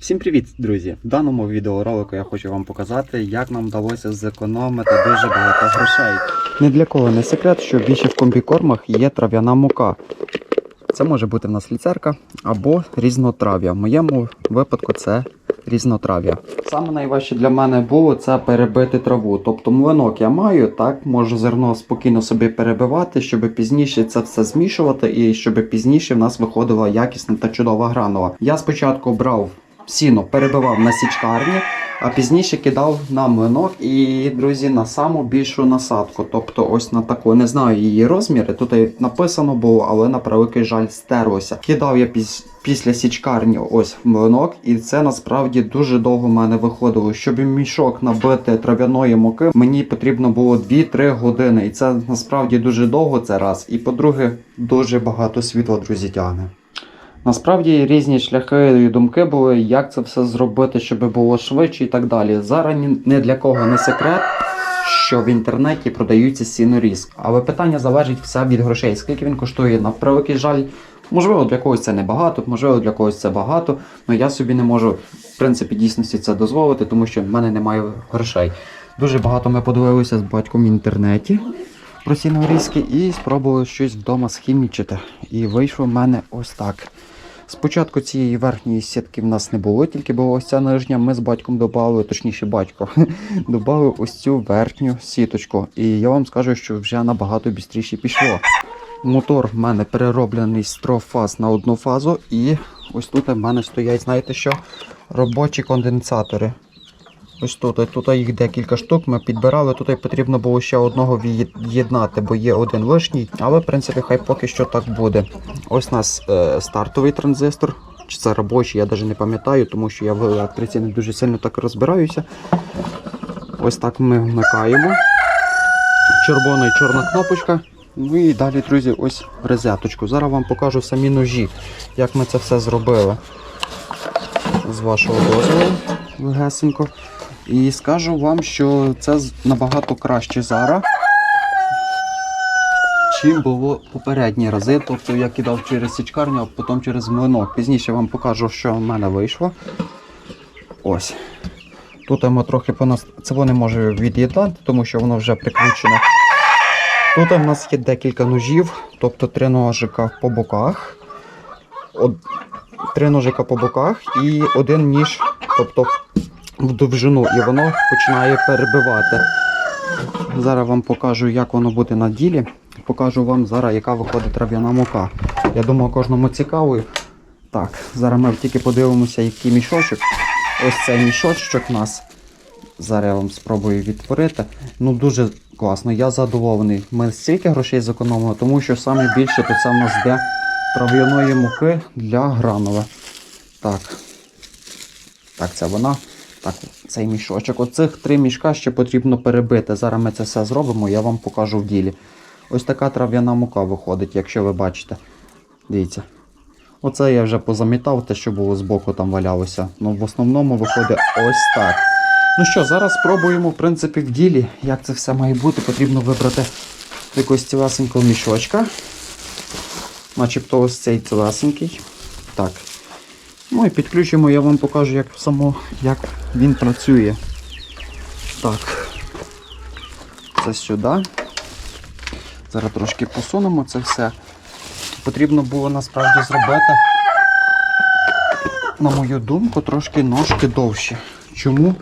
Всім привіт, друзі! В даному відеоролику я хочу вам показати, як нам вдалося зекономити дуже багато грошей. Ні для кого не секрет, що більше в комбікормах є трав'яна мука. Це може бути в нас ліцерка або різнотрав'я. В моєму випадку це різнотрав'я. Саме найважче для мене було це перебити траву. Тобто млинок я маю, так можу зерно спокійно собі перебивати, щоб пізніше це все змішувати і щоб пізніше в нас виходила якісна та чудова гранула. Я спочатку брав сіно, перебивав на січкарні, а пізніше кидав на млинок і, друзі, на саму більшу насадку. Тобто, ось на таку, не знаю її розміри. Тут написано було, але на превеликий жаль стерлося. Кидав я піс- після січкарні ось в млинок, і це насправді дуже довго в мене виходило. Щоб мішок набити трав'яної муки, мені потрібно було 2-3 години. І це насправді дуже довго це раз. І по-друге, дуже багато світла, друзі, тягне. Насправді різні шляхи думки були, як це все зробити, щоб було швидше і так далі. Зараз ні- для кого не секрет, що в інтернеті продаються сіноріз. Але питання залежить все від грошей. Скільки він коштує? На превеликий жаль, можливо, для когось це небагато, можливо, для когось це багато. але я собі не можу в принципі дійсності це дозволити, тому що в мене немає грошей. Дуже багато ми подивилися з батьком в інтернеті про сінорізки і спробували щось вдома схімічити. І вийшло в мене ось так. Спочатку цієї верхньої сітки в нас не було, тільки була ось ця нижня. Ми з батьком додали, точніше, батько додали ось цю верхню сіточку. І я вам скажу, що вже набагато швидше пішло. Мотор в мене перероблений з трьох фаз на одну фазу, і ось тут в мене стоять, знаєте що? Робочі конденсатори. Ось тут, тут їх декілька штук. Ми підбирали. Тут потрібно було ще одного від'єднати, бо є один лишній. Але в принципі хай поки що так буде. Ось у нас е, стартовий транзистор. Чи це робочий, я навіть не пам'ятаю, тому що я в електриці не дуже сильно так розбираюся. Ось так ми вмикаємо. Червона і чорна кнопочка. Ну і далі, друзі, ось розеточку. Зараз вам покажу самі ножі, як ми це все зробили. З вашого дозволу, легесенько. І скажу вам, що це набагато краще зараз, чим було попередні рази. Тобто я кидав через січкарню, а потім через млинок. Пізніше вам покажу, що в мене вийшло. Ось. Тут ми трохи понас... Це не може від'єднати, тому що воно вже прикручене. Тут в нас є декілька ножів, тобто три ножика по боках. Од... Три ножика по боках і один ніж, тобто в довжину, і воно починає перебивати. Зараз вам покажу, як воно буде на ділі. Покажу вам зараз, яка виходить трав'яна мука. Я думаю, кожному цікаво. Так, зараз ми тільки подивимося, який мішочок. Ось цей мішочок у нас. Зараз я вам спробую відтворити. Ну дуже класно, я задоволений. Ми стільки грошей зекономили, тому що саме більше то це в нас йде трав'яної муки для гранули. Так. Так, це вона. Так, цей мішочок. Оцих три мішка ще потрібно перебити. Зараз ми це все зробимо, я вам покажу в ділі. Ось така трав'яна мука виходить, якщо ви бачите. Дивіться. Оце я вже позамітав, те, що було збоку там валялося. Ну, в основному виходить ось так. Ну що, зараз спробуємо, в принципі, в ділі, як це все має бути. Потрібно вибрати якогось цілесенького мішочка. Начебто ось цей цілесенький. Так. Ну і підключимо, я вам покажу, як само, як він працює. Так. Це сюди. Зараз трошки посунемо це все. Потрібно було насправді зробити, на мою думку, трошки ножки довші. Чому?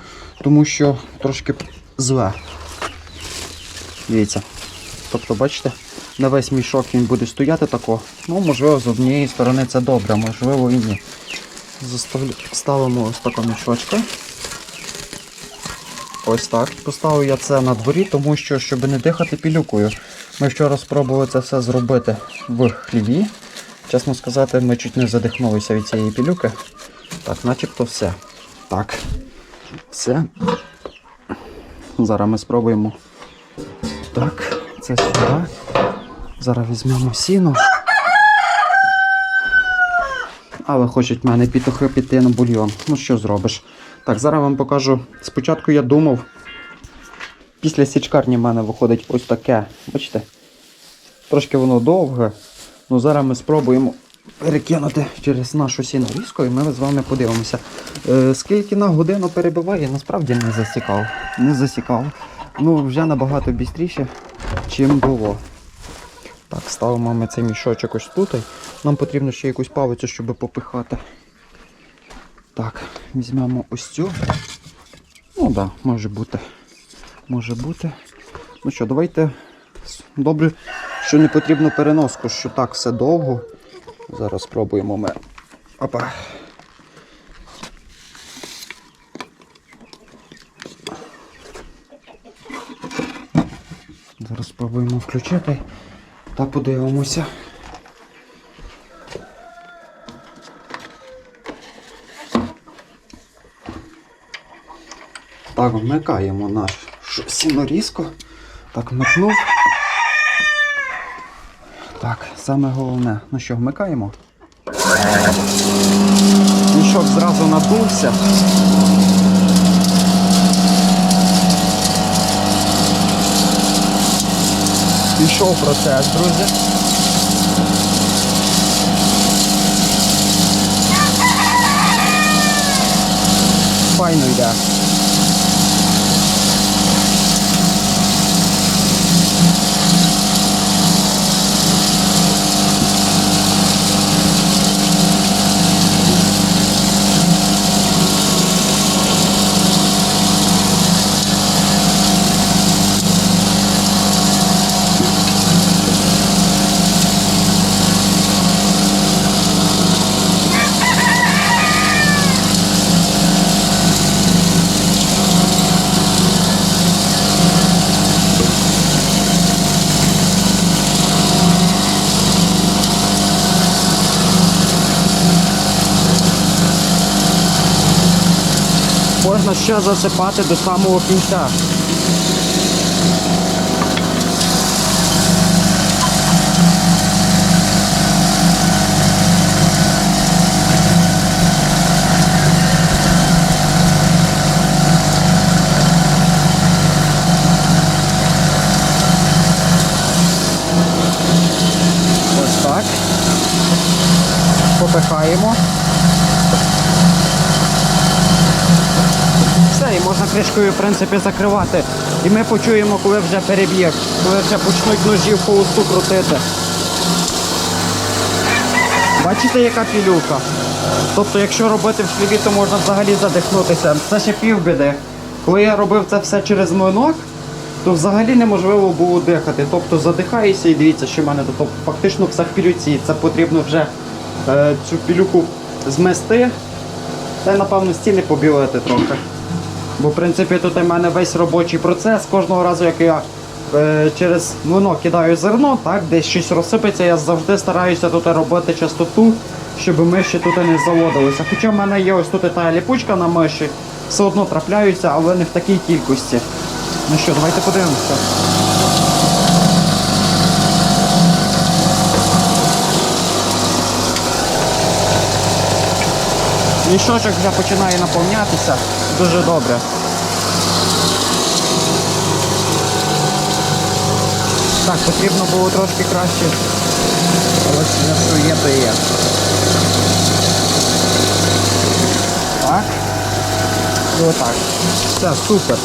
Тому що трошки зле. Дивіться. Тобто, бачите, на весь мішок він буде стояти тако. Ну, можливо, з однієї сторони це добре, можливо і ні. Ставимо ось такого мішочка. Ось так. Поставив я це на дворі, тому що, щоб не дихати пілюкою. Ми вчора спробували це все зробити в хліві. Чесно сказати, ми чуть не задихнулися від цієї пілюки. Так, начебто все. Так. Все. Зараз ми спробуємо. Так, це сюди. Зараз візьмемо сіно. Але хочуть мене піти на бульйон. Ну що зробиш? Так, зараз вам покажу. Спочатку я думав, після січкарні в мене виходить ось таке. Бачите? Трошки воно довге. Ну зараз ми спробуємо перекинути через нашу сінорізку і ми з вами подивимося. Е, скільки на годину перебиває, насправді не засікав. Не засікав. Ну, вже набагато бістріше, чим було. Так, ставимо ми цей мішочок ось тут. Нам потрібно ще якусь павицю, щоб попихати. Так, візьмемо ось цю. Ну так, да, може бути. Може бути. Ну що, давайте. Добре, що не потрібно переноску, що так все довго. Зараз спробуємо ми. Опа. Зараз спробуємо включити та подивимося. Так, вмикаємо наш сінорізку. Так, вмикнув. Так, саме головне. Ну що, вмикаємо? Мішок зразу надувся. Пішов процес, друзі. Файно йде. Можна ще засипати до самого кінця. Ось так. Попихаємо. Все, і можна кришкою в принципі закривати. І ми почуємо, коли вже переб'є, коли вже почнуть ножі в холосту крутити. Бачите, яка пілюка? Тобто, якщо робити в хліві, то можна взагалі задихнутися. Це ще півбіди. Коли я робив це все через млинок, то взагалі неможливо було дихати. Тобто задихаєшся і дивіться, що в мене тобто, фактично все в пілюці. Це потрібно вже е, цю пілюку змести та й, напевно, стіни побілити трохи. Бо, в принципі, тут у мене весь робочий процес. Кожного разу, як я е, через воно кидаю зерно, так, десь щось розсипеться, я завжди стараюся тут робити частоту, щоб миші тут не заводилися. Хоча в мене є ось тут та ліпучка на миші, все одно трапляються, але не в такій кількості. Ну що, давайте подивимося. Мішочок вже починає наповнятися дуже добре. Так, потрібно було трошки краще. Але що є, то є. Так. І отак. Все, супер.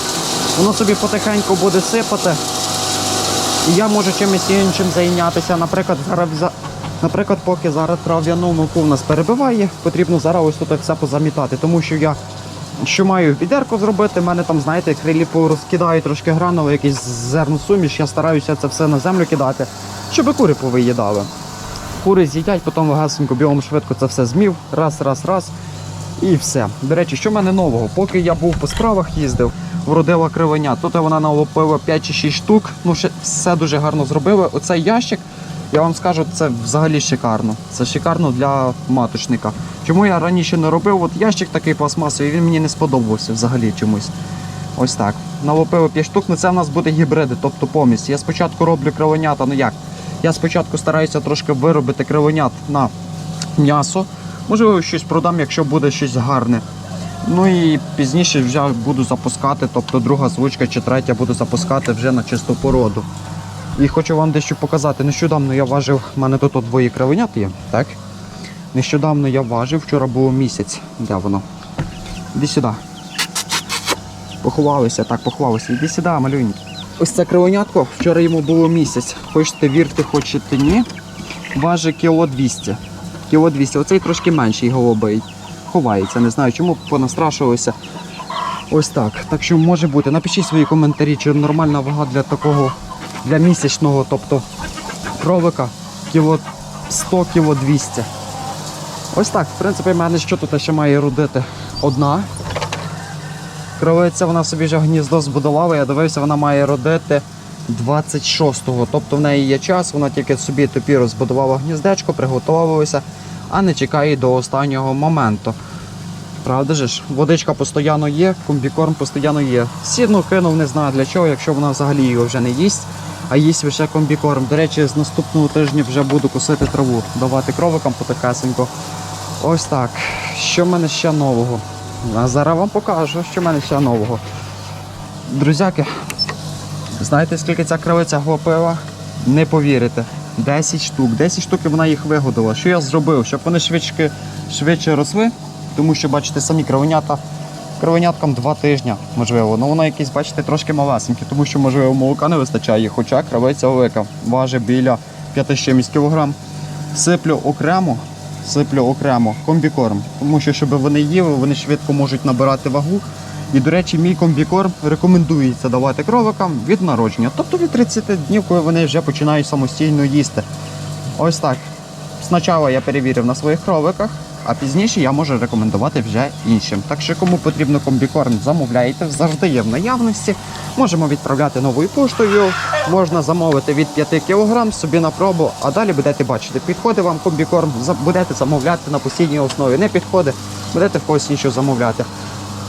Воно собі потихеньку буде сипати. І я можу чимось іншим зайнятися. Наприклад, Наприклад, поки зараз трав'яну муку в нас перебиває, потрібно зараз ось тут все позамітати, тому що я що маю відерку зробити, в мене там, знаєте, крилі порозкидаю трошки гранули, якийсь зерносуміш, я стараюся це все на землю кидати, щоб кури повиїдали. Кури з'їдять, потім легасенько білом швидко це все змів, раз, раз, раз. І все. До речі, що в мене нового? Поки я був по справах їздив, вродила кривеня. Тут вона налопила 5 чи 6 штук. Ну, ще все дуже гарно зробили. Оцей ящик, я вам скажу, це взагалі шикарно. Це шикарно для маточника. Чому я раніше не робив? От ящик такий пластмасовий, він мені не сподобався взагалі чомусь. Ось так. Налопили 5 штук, ну це в нас буде гібриди, тобто помість. Я спочатку роблю кривенята, ну як? Я спочатку стараюся трошки виробити кривенят на м'ясо. Можливо, щось продам, якщо буде щось гарне. Ну і пізніше вже буду запускати, тобто друга звучка чи третя буду запускати вже на чисту породу. І хочу вам дещо показати. Нещодавно я важив, в мене тут двоє кривенят є, так? Нещодавно я важив, вчора було місяць. Де воно? Іди сюди. Поховалися, так, поховалися. Іди сюди, малюнький. Ось це кривонятко, вчора йому було місяць. Хочете вірте, хочете ні. Важить кіло 200. Кіло 200. Оцей трошки менший голубий. Ховається, не знаю чому, понастрашувалися. Ось так. Так що може бути. Напишіть свої коментарі, чи нормальна вага для такого, для місячного, тобто кролика кіло 100 кіло 200. Ось так. В принципі, в мене що тут ще має родити? Одна. Кровиця вона собі вже гніздо збудувала, я дивився, вона має родити 26-го. Тобто в неї є час, вона тільки собі топі розбудувала гніздечко, приготувалася, а не чекає до останнього моменту. Правда ж? Водичка постійно є, комбікорм постійно є. Сідну кинув, не знаю для чого, якщо вона взагалі його вже не їсть, а їсть лише комбікорм. До речі, з наступного тижня вже буду косити траву, давати кровикам потихесенько. Ось так. Що в мене ще нового? А зараз вам покажу, що в мене ще нового. Друзяки, знаєте, скільки ця кривиця глопила? Не повірите. 10 штук. 10 штук вона їх вигодила. Що я зробив? Щоб вони швидше, швидше росли, тому що, бачите, самі кривенята. Кривеняткам 2 тижні, можливо. Ну воно якісь, бачите, трошки малесеньке, тому що, можливо, молока не вистачає, хоча кравиця велика. Важить біля 5 чимось кілограм. Сиплю окремо, сиплю окремо комбікорм, тому що щоб вони їли, вони швидко можуть набирати вагу. І, до речі, мій комбікорм рекомендується давати кроликам від народження, тобто від 30 днів, коли вони вже починають самостійно їсти. Ось так. Спочатку я перевірив на своїх кроликах, а пізніше я можу рекомендувати вже іншим. Так що кому потрібно комбікорм, замовляйте, завжди є в наявності. Можемо відправляти новою поштою, можна замовити від 5 кг собі на пробу, а далі будете бачити, підходить вам комбікорм, будете замовляти на постійній основі. Не підходить, будете в когось іншого замовляти.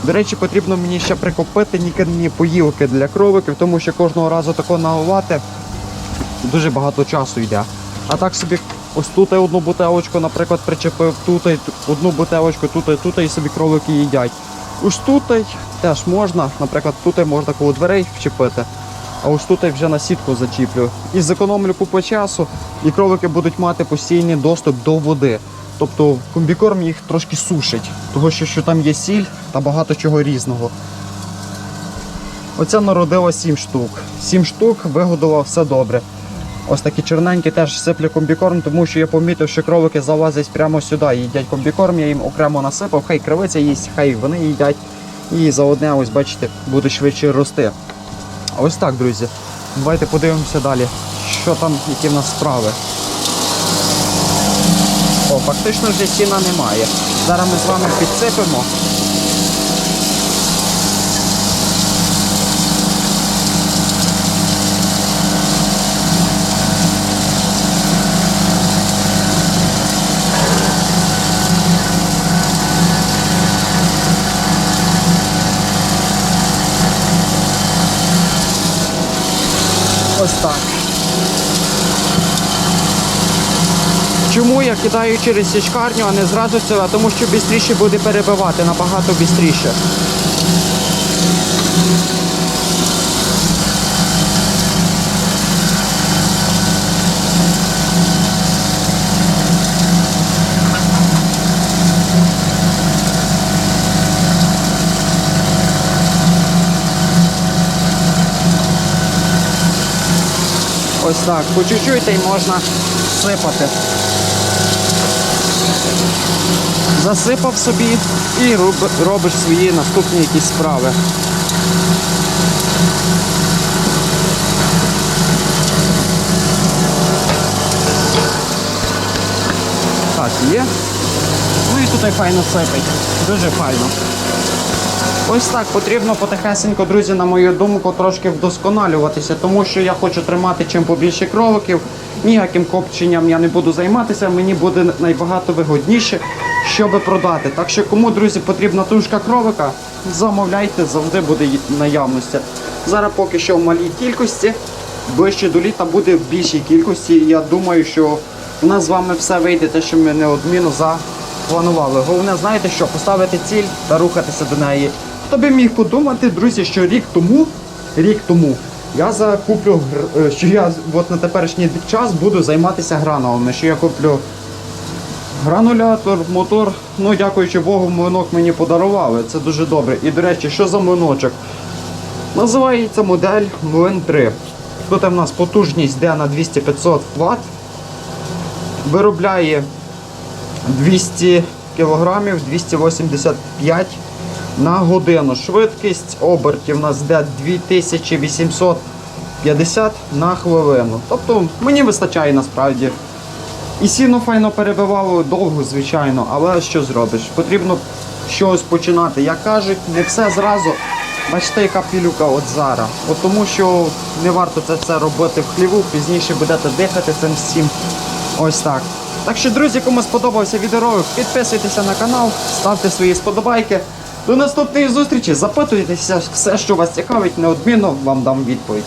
До речі, потрібно мені ще прикупити нікерні поїлки для кроликів, тому що кожного разу тако наливати дуже багато часу йде. А так собі ось тут одну бутелочку, наприклад, причепив, тут одну бутелочку, тут і тут і собі кролики їдять. Ось тут теж можна, наприклад, тут можна коло дверей вчепити, а ось тут вже на сітку зачіплю. І зекономлю купу часу, і кролики будуть мати постійний доступ до води. Тобто комбікорм їх трошки сушить, того що, що там є сіль та багато чого різного. Оця народила 7 штук. 7 штук вигодував все добре. Ось такі чорненькі теж сиплю комбікорм, тому що я помітив, що кролики залазять прямо сюди їдять комбікорм, я їм окремо насипав, хай кривиця їсть, хай вони їдять. І заодне, ось бачите, буде швидше рости. Ось так, друзі. Давайте подивимося далі, що там, які в нас справи. О, фактично вже сіна немає. Зараз ми з вами підсипемо. Ось так. Чому я кидаю через січкарню, а не зразу сюди? Тому що швидше буде перебивати, набагато швидше. Ось так, по чуть-чуть й можна сипати. Засипав собі і робиш свої наступні якісь справи. Так, є. Ну і тут файно сипить. Дуже файно. Ось так потрібно потихесенько, друзі, на мою думку, трошки вдосконалюватися, тому що я хочу тримати чим побільше кроликів. Ніяким копченням я не буду займатися, мені буде найбагато вигодніше, щоб продати. Так що, кому, друзі, потрібна тушка кролика, замовляйте, завжди буде наявності. Зараз поки що в малій кількості, ближче до літа буде в більшій кількості. Я думаю, що у нас з вами все вийде, те, що ми неодмінно запланували. Головне, знаєте що, поставити ціль та рухатися до неї. Хто би міг подумати, друзі, що рік тому, рік тому я закуплю, е, що я от на теперішній час буду займатися грановими, що я куплю Гранулятор, мотор, ну дякуючи Богу, млинок мені подарували. Це дуже добре. І до речі, що за млиночок? Називається модель Млин 3. Тут в нас потужність йде на 200-500 Вт. Виробляє 200 кг, 285 на годину. Швидкість обертів у нас йде 2850 на хвилину. Тобто мені вистачає насправді. І сіно файно перебивало довго, звичайно, але що зробиш? Потрібно щось починати. Як кажуть, не все зразу. Бачите, яка пілюка от зараз. От тому що не варто це все робити в хліву, пізніше будете дихати цим всім. Ось так. Так що, друзі, кому сподобався відеоролик, підписуйтеся на канал, ставте свої сподобайки. До наступної зустрічі, запитуйтеся все, що вас цікавить, неодмінно вам дам відповідь.